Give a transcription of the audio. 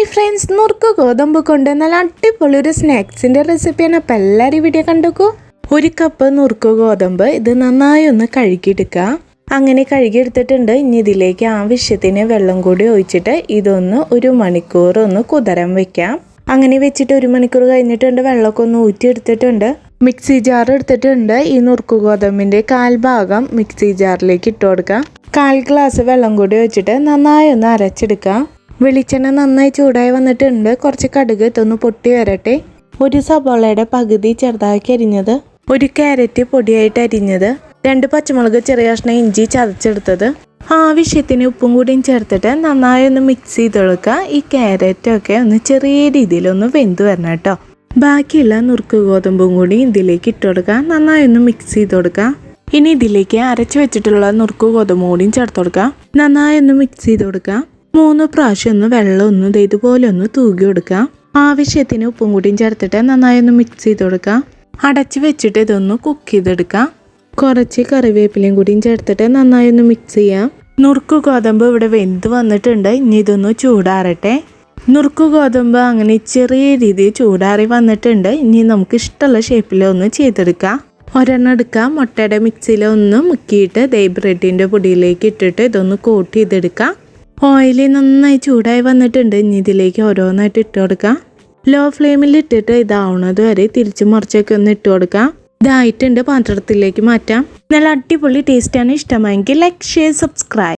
Hi friends നുറുക്ക് ഗോതമ്പ് കൊണ്ട് നല്ല അടിപൊളി ഒരു സ്നാക്സിന്റെ റെസിപ്പിയാണ് അപ്പോൾ എല്ലാവരും വീഡിയോ കണ്ടുക്കോ. ഒരു കപ്പ് നുറുക്ക് ഗോതമ്പ് ഇത് നന്നായി ഒന്ന് കഴുകിയെടുക്കുക. അങ്ങനെ കഴുകിയെടുത്തിട്ടുണ്ട്. ഇനി ഇതിലേക്ക് ആവശ്യത്തിന് വെള്ളം കൂടി ഒഴിച്ചിട്ട് ഇതൊന്ന് ഒരു മണിക്കൂർ ഒന്ന് കുതരം വെക്കാം. അങ്ങനെ വെച്ചിട്ട് ഒരു മണിക്കൂർ കഴിഞ്ഞിട്ടുണ്ട്. വെള്ളമൊക്കെ ഒന്ന് ഊറ്റിയെടുത്തിട്ടുണ്ട്. മിക്സി ജാർ എടുത്തിട്ടുണ്ട്. ഈ നുറുക്ക് ഗോതമ്പിന്റെ കാൽഭാഗം മിക്സി ജാറിലേക്ക് ഇട്ട് കാൽ ഗ്ലാസ് വെള്ളം കൂടി വെച്ചിട്ട് നന്നായി ഒന്ന് അരച്ചെടുക്കാം. വെളിച്ചെണ്ണ നന്നായി ചൂടായി വന്നിട്ടുണ്ട്. കുറച്ച് കടുക് ഇതൊന്ന് പൊട്ടി വരട്ടെ. ഒരു സബോളയുടെ പകുതി ചെറുതാക്കി അരിഞ്ഞത്. ഒരു ക്യാരറ്റ് പൊടിയായിട്ട് അരിഞ്ഞത്. രണ്ട് പച്ചമുളക് ചെറിയ കഷ്ണം ഇഞ്ചി ചതച്ചെടുത്തത്. ആവശ്യത്തിന് ഉപ്പും കൂടിയും ചേർത്തിട്ട് നന്നായി ഒന്ന് മിക്സ് ചെയ്തെടുക്കുക. ഈ ക്യാരറ്റൊക്കെ ഒന്ന് ചെറിയ രീതിയിലൊന്ന് വെന്ത് വരണം കേട്ടോ. ബാക്കിയുള്ള നുറുക്ക് ഗോതമ്പും കൂടി ഇതിലേക്ക് ഇട്ട് കൊടുക്കുക. നന്നായി ഒന്ന് മിക്സ് ചെയ്ത് കൊടുക്കുക. ഇനി ഇതിലേക്ക് അരച്ചു വെച്ചിട്ടുള്ള നുറുക്ക് ഗോതമ്പ് കൂടിയും ചേർത്ത് കൊടുക്കുക. നന്നായി ഒന്ന് മിക്സ് ചെയ്ത് കൊടുക്കുക. മൂന്ന് പ്രാവശ്യം ഒന്ന് വെള്ളം ഒന്ന് ഇതുപോലെ ഒന്ന് തൂകി കൊടുക്കുക ആവശ്യത്തിന് ഉപ്പും കൂടിയും ചേർത്തിട്ട് നന്നായി ഒന്ന് മിക്സ് ചെയ്ത് കൊടുക്കുക അടച്ച് വെച്ചിട്ട് ഇതൊന്ന് കുക്ക് ചെയ്തെടുക്കാം. കുറച്ച് കറിവേപ്പിലയും കൂടിയും ചേർത്തിട്ട് നന്നായി ഒന്ന് മിക്സ് ചെയ്യാം. നുറുക്ക് ഗോതമ്പ് ഇവിടെ വെന്ത് വന്നിട്ടുണ്ട്. ഇനി ഇതൊന്ന് ചൂടാറട്ടെ. നുറുക്ക് ഗോതമ്പ് അങ്ങനെ ചെറിയ രീതിയിൽ ചൂടാറി വന്നിട്ടുണ്ട്. ഇനി നമുക്ക് ഇഷ്ടമുള്ള ഷേപ്പിൽ ഒന്ന് ചെയ്തെടുക്കാം. ഒരെണ്ണം എടുക്കാം. മുട്ടയുടെ മിക്സിയിൽ ഒന്ന് മുക്കിയിട്ട് ദൈ ബ്രെഡിന്റെ പൊടിയിലേക്ക് ഇട്ടിട്ട് ഇതൊന്ന് കോട്ട് ചെയ്തെടുക്കാം. ഓയിൽ നന്നായി ചൂടായി വന്നിട്ടുണ്ട്. ഇനി ഇതിലേക്ക് ഓരോന്നായിട്ട് ഇട്ട് കൊടുക്കാം. ലോ ഫ്ലെയിമിൽ ഇട്ടിട്ട് ഇതാവുന്നത് വരെ തിരിച്ചു മറിച്ചൊക്കെ ഒന്ന് ഇട്ട് കൊടുക്കാം. ഇതായിട്ടുണ്ട്. പാത്രത്തിലേക്ക് മാറ്റാം. നല്ല അടിപൊളി ടേസ്റ്റാണ് ഇഷ്ടമായെങ്കിൽ ലൈക്ക് ഷെയർ സബ്സ്ക്രൈബ്